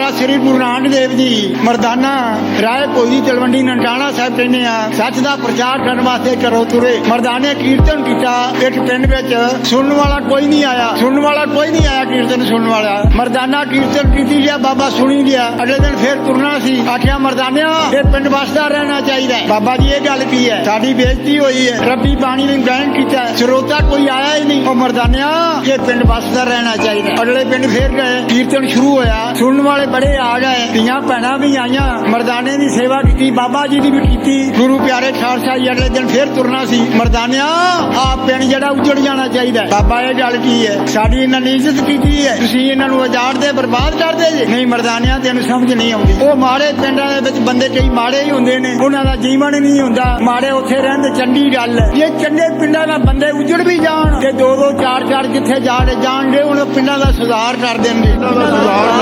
ਮਹਾਰਾਜ ਸ੍ਰੀ ਗੁਰੂ ਨਾਨਕ ਦੇਵ ਜੀ ਮਰਦਾਨਾ, ਰਾਏ ਕੋਈ ਤਲਵੰਡੀ, ਨਨਕਾਣਾ ਸਾਹਿਬ ਕਹਿੰਦੇ ਆ, ਸੱਚ ਦਾ ਪ੍ਰਚਾਰ ਕਰਨ ਵਾਸਤੇ ਕਰੋ ਤੁਰੇ। ਮਰਦਾਨੇ ਕੀਰਤਨ ਕੀਤਾ, ਇੱਕ ਪਿੰਡ ਵਿੱਚ ਸੁਣਨ ਵਾਲਾ ਕੋਈ ਨਹੀਂ ਆਇਆ, ਸੁਣਨ ਵਾਲਾ ਕੋਈ ਨਹੀਂ ਆਇਆ ਕੀਰਤਨ ਸੁਣਨ ਵਾਲਾ। ਮਰਦਾਨਾ ਕੀਰਤਨ ਕੀਤੀ ਗਿਆ, ਬਾਬਾ ਸੁਣੀ ਗਿਆ, ਅਗਲੇ ਦਿਨ ਫੇਰ ਤੁਰਨਾ ਸੀ। ਆਖਿਆ, ਮਰਦਾਨਿਆ, ਇਹ ਪਿੰਡ ਵਸਦਾ ਰਹਿਣਾ ਚਾਹੀਦਾ ਬਾਬਾ ਜੀ ਇਹ ਗੱਲ ਕੀ ਹੈ, ਸਾਡੀ ਬੇਇੱਜ਼ਤੀ ਹੋਈ ਹੈ, ਰੱਬੀ ਪਾਣੀ ਨੂੰ ਗਾਇਨ ਕੀਤਾ ਸਰੋਤਾ ਕੋਈ ਆਇਆ ਹੀ ਨਹੀਂ। ਉਹ ਮਰਦਾਨਿਆ ਇਹ ਪਿੰਡ ਵਸਦਾ ਰਹਿਣਾ ਚਾਹੀਦਾ। ਅਗਲੇ ਪਿੰਡ ਫੇਰ ਗਏ, ਕੀਰਤਨ ਸ਼ੁਰੂ ਹੋਇਆ, ਸੁਣਨ ਵਾਲੇ ਬੜੇ ਆ ਗਏ, ਧੀਆਂ ਭੈਣਾਂ ਵੀ ਆਈਆਂ। ਮਰਦਾਨੇ ਦੀ ਸੇਵਾ ਕੀਤੀ, ਬਾਬਾ ਜੀ ਦੀ ਵੀ ਕੀਤੀ। ਗੁਰੂ ਪਿਆਰੇ ਖਾਲਸਾ ਜੀ ਅਗਲੇ ਦਿਨ ਫੇਰ ਤੁਰਨਾ ਸੀ। ਮਰਦਾਨਿਆ ਆ ਪਿੰਡ ਜਿਹੜਾ ਉਜੜ ਜਾਣਾ ਚਾਹੀਦਾ। ਬਾਬਾ, ਇਹ ਗੱਲ ਕੀ ਹੈ? ਸਾਡੀ ਇਹਨਾਂ ਨੇ ਇੱਜ਼ਤ ਕੀਤੀ ਹੈ। ਤੁਸੀਂ ਇਹਨਾਂ ਨੂੰ ਉਜਾੜਦੇ ਬਰਬਾਦ ਕਰਦੇ ਜੇ। ਨਹੀਂ, ਮਰਦਾਨਿਆਂ ਤੈਨੂੰ ਸਮਝ ਨਹੀਂ ਆਉਂਦੀ। ਉਹ ਮਾੜੇ ਪਿੰਡਾਂ ਦੇ ਵਿੱਚ ਬੰਦੇ ਕਈ ਮਾੜੇ ਹੀ ਹੁੰਦੇ ਨੇ। ਉਹਨਾਂ ਦਾ ਜੀਵਨ ਨਹੀਂ ਹੁੰਦਾ। ਮਾੜੇ ਉੱਥੇ ਰਹਿੰਦੇ ਚੰਡੀ ਗੱਲ ਇਹ ਚੰਗੇ ਪਿੰਡਾਂ ਦਾ ਬੰਦੇ ਉਜੜ ਵੀ ਜਾਣ ਤੇ ਦੋ ਦੋ ਚਾਰ ਚਾਰ ਜਿੱਥੇ ਜਾ ਜਾਣਗੇ, ਉਹਨਾਂ ਪਿੰਡਾਂ ਦਾ ਸੁਧਾਰ ਕਰ ਦੇਣਗੇ ਸੁਧਾਰ ਕਰ ਦੇਣਗੇ।